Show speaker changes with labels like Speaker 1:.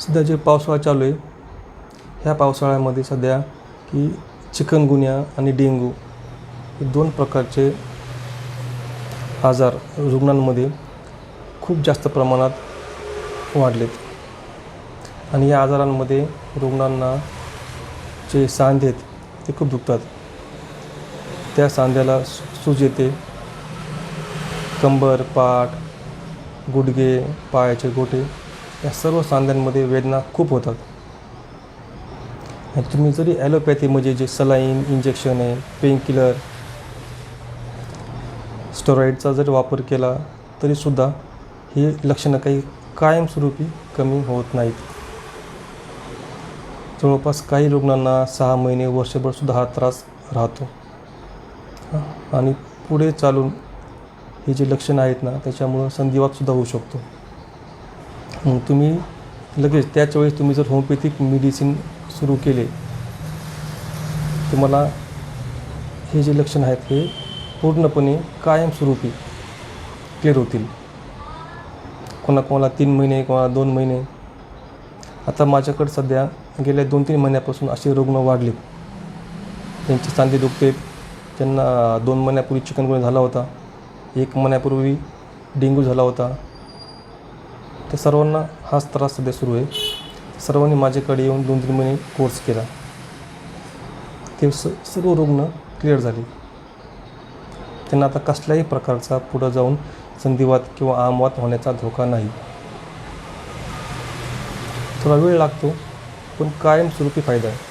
Speaker 1: सध्या जे पावसाळा चालू आहे ह्या पावसाळ्यामध्ये सध्या की चिकनगुन्या आणि डेंगू हे दोन प्रकारचे आजार रुग्णांमध्ये खूप जास्त प्रमाणात वाढलेत. आणि या आजारांमध्ये रुग्णांना जे सांधे आहेत ते खूप दुखतात. त्या सांध्याला सूज येते. कंबर पाठ गुडघे पायाचे गोटे या सर्व सांध्यांमध्ये वेदना खूप होतात. आणि तुम्ही जरी ॲलोपॅथी म्हणजे जे सलाईन इंजेक्शन आहे पेनकिलर स्टेरॉईडचा जरी वापर केला तरीसुद्धा ही लक्षणं काही कायमस्वरूपी कमी होत नाहीत. जवळपास काही रुग्णांना सहा महिने वर्षभरसुद्धा हा त्रास राहतो. आणि पुढे चालून ही जी लक्षणं आहेत ना त्याच्यामुळं संधिवातसुद्धा होऊ शकतो. मग तुम्ही लगेच त्याच वेळेस तुम्ही जर होमिओपॅथिक मेडिसिन सुरू केले तुम्हाला हे जे लक्षण आहेत हे पूर्णपणे कायमस्वरूपी क्लिअर होतील. कोणाकोणाला तीन महिने कोणाला दोन महिने. आता माझ्याकडे सध्या गेल्या दोन तीन महिन्यापासून असे रुग्ण वाढले त्यांचे सांधे दुखते त्यांना दोन महिन्यापूर्वी चिकनगुन्हा झाला होता. एक महिन्यापूर्वी डेंग्यू झाला होता. त्या सर्वांना हाच त्रास सध्या सुरू आहे. सर्वांनी माझ्याकडे येऊन दोन तीन महिने कोर्स केला. ते स सर्व रुग्ण क्लिअर झाले. त्यांना आता कसल्याही प्रकारचा पुढं जाऊन संधिवात किंवा आमवात होण्याचा धोका नाही. थोडा वेळ लागतो पण कायमस्वरूपी फायदा आहे.